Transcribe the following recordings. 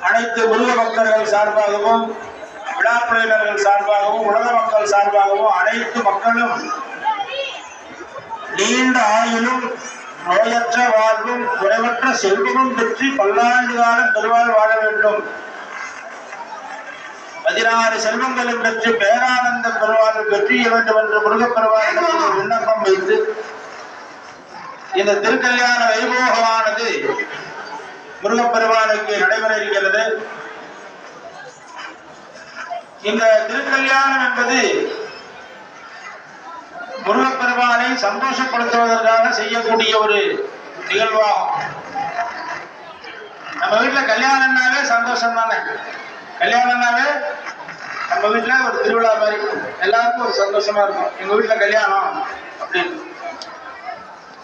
அனைத்து முருக பக்தர்கள் சார்பாகவும் விழாக்குழுவினர்கள் சார்பாகவும் உலக மக்கள் சார்பாகவும் அனைத்து மக்களும் நீண்ட ஆயுளும் நோயற்ற வாழ்வும் குறைவற்ற செல்வமும் பெற்று பல்லாண்டு காலம் பெருவாழ் வாழ வேண்டும். பதினாறு செல்வங்களும் பெற்று பேரானந்த பெருவாழ்வு பெற்றிய வேண்டும் என்று முருகப்பெருவானிடத்தில் விண்ணப்பம் வைத்து இந்த திருக்கல்யாண வைபோகமானது முருகப்பெருமானுக்கு நடைபெற இருக்கிறது. இந்த திருக்கல்யாணம் என்பது முருகப்பெருமானை சந்தோஷப்படுத்துவதற்காக செய்யக்கூடிய ஒரு நிகழ்வாகும். நம்ம வீட்டுல கல்யாணம்னாவே சந்தோஷம் தானே கல்யாணம்னாவே நம்ம வீட்டுல ஒரு திருவிழா மாதிரி எல்லாருக்கும் ஒரு சந்தோஷமா இருக்கும். எங்க வீட்டுல கல்யாணம் அப்படின்னு.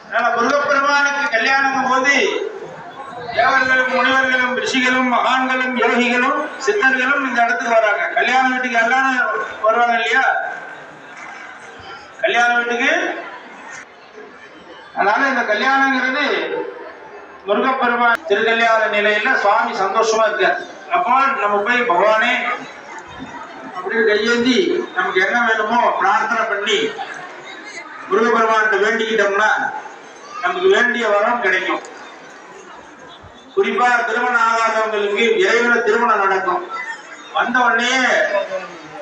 அதனால முருகப்பெருமானுக்கு கல்யாணம் போது தேவர்களும் முனிவர்களும் ரிஷிகளும் மகான்களும் யோகிகளும் சித்தர்களும் இந்த இடத்துக்கு வராங்க. கல்யாண வீட்டுக்கு எல்லாரும் வருவாங்க இல்லையா? கல்யாண வீட்டுக்கு? அதனால இந்த கல்யாணங்கிறது முருகப்பெருமான் திருக்கல்யாண நிலையில சுவாமி சந்தோஷமா இருக்கார். அப்போ நம்ம போய் பகவானே அப்படின்னு கையேந்தி நமக்கு என்ன வேணுமோ பிரார்த்தனை பண்ணி முருகப்பெருமான்கிட்ட வேண்டிக்கிட்டோம்னா நமக்கு வேண்டிய வரம் கிடைக்கும். குறிப்பா திருமணம் ஆகாதவங்களுக்கு இறைவன திருமணம் நடக்கும். வந்த உடனே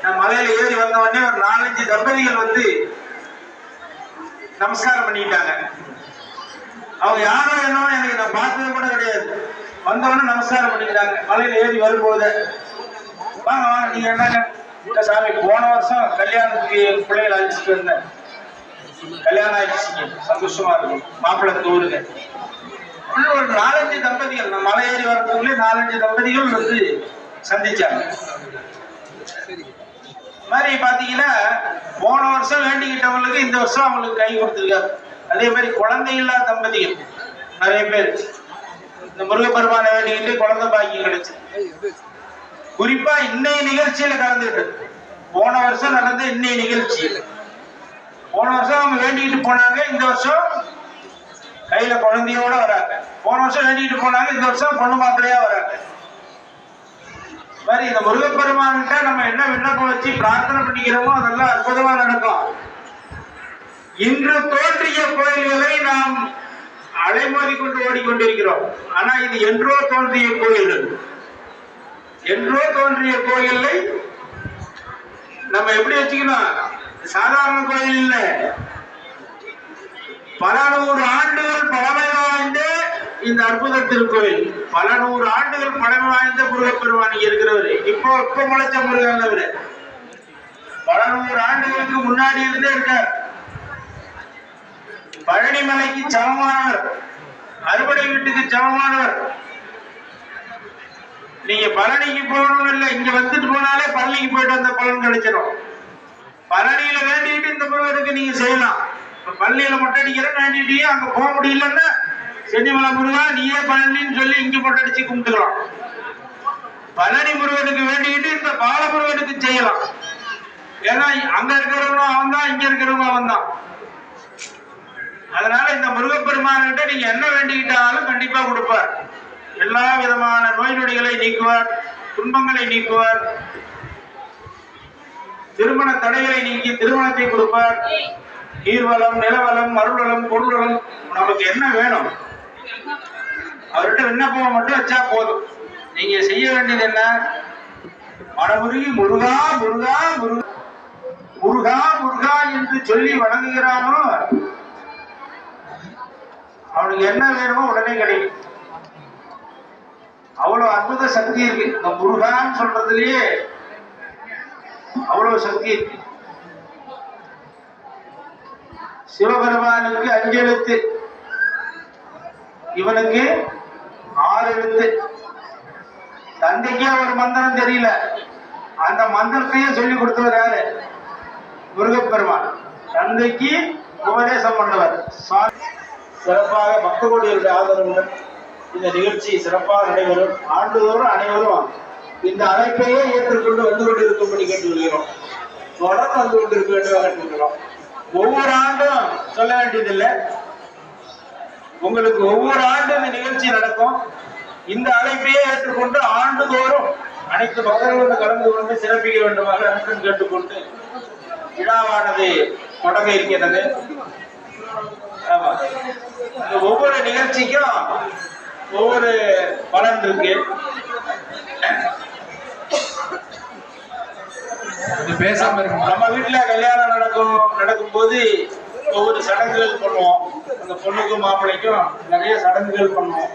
நான் மலையில ஏறி வந்த உடனே ஒரு நாலஞ்சு தம்பதிகள் வந்து நமஸ்காரம் பண்ணிட்டாங்க அவங்க யாரோ என்னவோ எனக்கு நான் பார்த்தது கூட கிடையாது. வந்தவொடனே நமஸ்காரம் பண்ணிக்கிட்டாங்க. மலையில ஏறி வரும்போது வாங்க வாங்க நீங்க என்னங்க? சாமி போன வருஷம் கல்யாணத்துக்கு பிள்ளைகள் பிள்ளைகளை அழைச்சிட்டு வந்தேன். கல்யாணம் ஆயிடுச்சு சந்தோஷமா இருக்கும். மாப்பிள்ளை தூருங்க உள்ள ஒரு நாலஞ்சு தம்பதிகள் நான் மலை ஏறி வரதுக்குள்ளே நாலஞ்சு தம்பதிகள் வந்து சந்திச்சாங்க. இது மாதிரி பாத்தீங்கன்னா போன வருஷம் வேண்டிக்கிட்டவங்களுக்கு இந்த வருஷம் அவங்களுக்கு கை கொடுத்துருக்காரு அதே மாதிரி குழந்தை இல்லாத தம்பதிகள் நிறைய பேர். இந்த முருகப்பெருமானை வேண்டிக்கிட்டு குழந்தை பாக்கியம் கிடைச்சு. குறிப்பா இன்னைய நிகழ்ச்சியில கலந்துட்டு போன வருஷம் நடந்த இன்னைய நிகழ்ச்சி. போன வருஷம் அவங்க வேண்டிக்கிட்டு போனாங்க இந்த வருஷம் கையில குழந்தையோட வராங்க. போன வருஷம் வேண்டிக்கிட்டு போனாங்க இந்த வருஷம் பொண்ணு மாப்பிள்ளையா வராங்க. மாதிரி இந்த முருகப்பெருமான்கிட்ட நம்ம என்ன விண்ணப்பம் வச்சு பிரார்த்தனை பண்ணிக்கிறோமோ அதெல்லாம் அற்புதமா நடக்கும். இன்று தோன்றிய கோயில்களை நாம் அலைமோதி கொண்டு ஓடிக்கொண்டிருக்கிறோம். ஆனா இது என்றோ தோன்றிய கோயில் என்றோ தோன்றிய கோயிலை நம்ம எப்படி வச்சுக்கணும்? சாதாரண கோயில் இல்லை. பல நூறு ஆண்டுகள் பழமை வாய்ந்த இந்த அற்புத திருக்கோயில் பல நூறு ஆண்டுகள் பழமை வாய்ந்த முருகப்பெருமான் இருக்கிறவர். இப்போ இப்ப முளைச்ச முருகன் அவரு பல நூறு ஆண்டுகளுக்கு முன்னாடி இருந்தே இருக்கார். பழனிமலைக்கு சமமானவர். அறுபடை வீட்டுக்கு சமமானவர். நீங்க பழனிக்கு போகணும் இல்லை இங்க வந்துட்டு போனாலே பழனிக்கு போயிட்டு வந்த பலன் கிடைச்சிடும் பழனியில வேண்டிட்டு இந்த முருகருக்கு நீங்க செய்யலாம். பள்ளியில மொட்டை அடிக்கிற வேண்டிட்டீங்க அங்க போக முடியலன்னா சென்னிமலை முருகா நீயே பழனின்னு சொல்லி இங்க மொட்டை அடிச்சு கும்பிட்டுக்கலாம். பழனி முருகனுக்கு வேண்டிக்கிட்டு இந்த பாலமுருகனுக்கு செய்யலாம். ஏன்னா அங்க இருக்கிறவனும் அவன் தான் இங்க இருக்கிறவனும் அவன் தான் அதனால இந்த முருகப்பெருமான்கிட்ட நீங்க என்ன வேண்டிக்கிட்டாலும் கண்டிப்பா கொடுப்பார். எல்லா விதமான நோய் நொடிகளை நீக்குவார் துன்பங்களை நீக்குவார். திருமண தடைகளை நீக்கி திருமணத்தை கொடுப்பார். நீர்வளம் நிலவளம் மறுவளம் பொருள்வளம் நமக்கு என்ன வேணும்? அவர்கிட்ட விண்ணப்பம் மட்டும் வச்சா போதும். நீங்க செய்ய வேண்டியது என்ன? மனமுருகி முருகா முருகா முருகா. முருகா முருகா என்று சொல்லி வணங்குகிறானோ அவனுக்கு என்ன வேணுமோ உடனே கிடைக்கும். அவ்வளவு அற்புத சக்தி இருக்கு. இந்த முருகான்னு சொல்றதுலயே அவ்வளவு சக்தி இருக்கு. சிவபெருமானுக்கு அஞ்சு எழுத்து. இவனுக்கு ஆறு எழுத்து. தந்தைக்கே ஒரு மந்திரம் தெரியல. அந்த மந்திரத்தையே சொல்லி கொடுத்தவர் யாரு? முருகப்பெருமான். தந்தைக்கு உபதேசம் பண்ணவர் சிறப்பாக பக்தர்களுடைய ஆதரவுடன் இந்த நிகழ்ச்சி சிறப்பாக நடைபெறும். ஆண்டுதோறும் அனைவரும் இந்த அழைப்பையே ஏற்றுக்கொண்டு வந்து கொண்டிருக்கும்படி கேட்டுக்கொள்கிறோம். தொடர்ந்து வந்து கொண்டிருக்க வேண்டும் கேட்டுக்கிறோம் ஒவ்வொரு ஆண்டும் சொல்ல வேண்டியதில்லை. உங்களுக்கு ஒவ்வொரு ஆண்டும் இந்த நிகழ்ச்சி நடக்கும். இந்த அழைப்பையே ஏற்றுக்கொண்டு ஆண்டுதோறும் அனைத்து பக்தர்களும் கலந்து கொண்டு சிறப்பிக்க வேண்டுமாக அன்புடன் கேட்டுக்கொண்டு விழாவானது தொடங்க இருக்கிறது ஆமா. இந்த ஒவ்வொரு நிகழ்ச்சிக்கும் ஒவ்வொரு பலன் இருக்கு. பேசாம இருங்க நம்ம வீட்டுல கல்யாணம் நடக்கும் நடக்கும் போது ஒவ்வொரு சடங்குகள் பண்ணுவோம். அந்த பொண்ணுக்கும் மாப்பிள்ளைக்கும் நிறைய சடங்குகள் பண்ணுவோம்.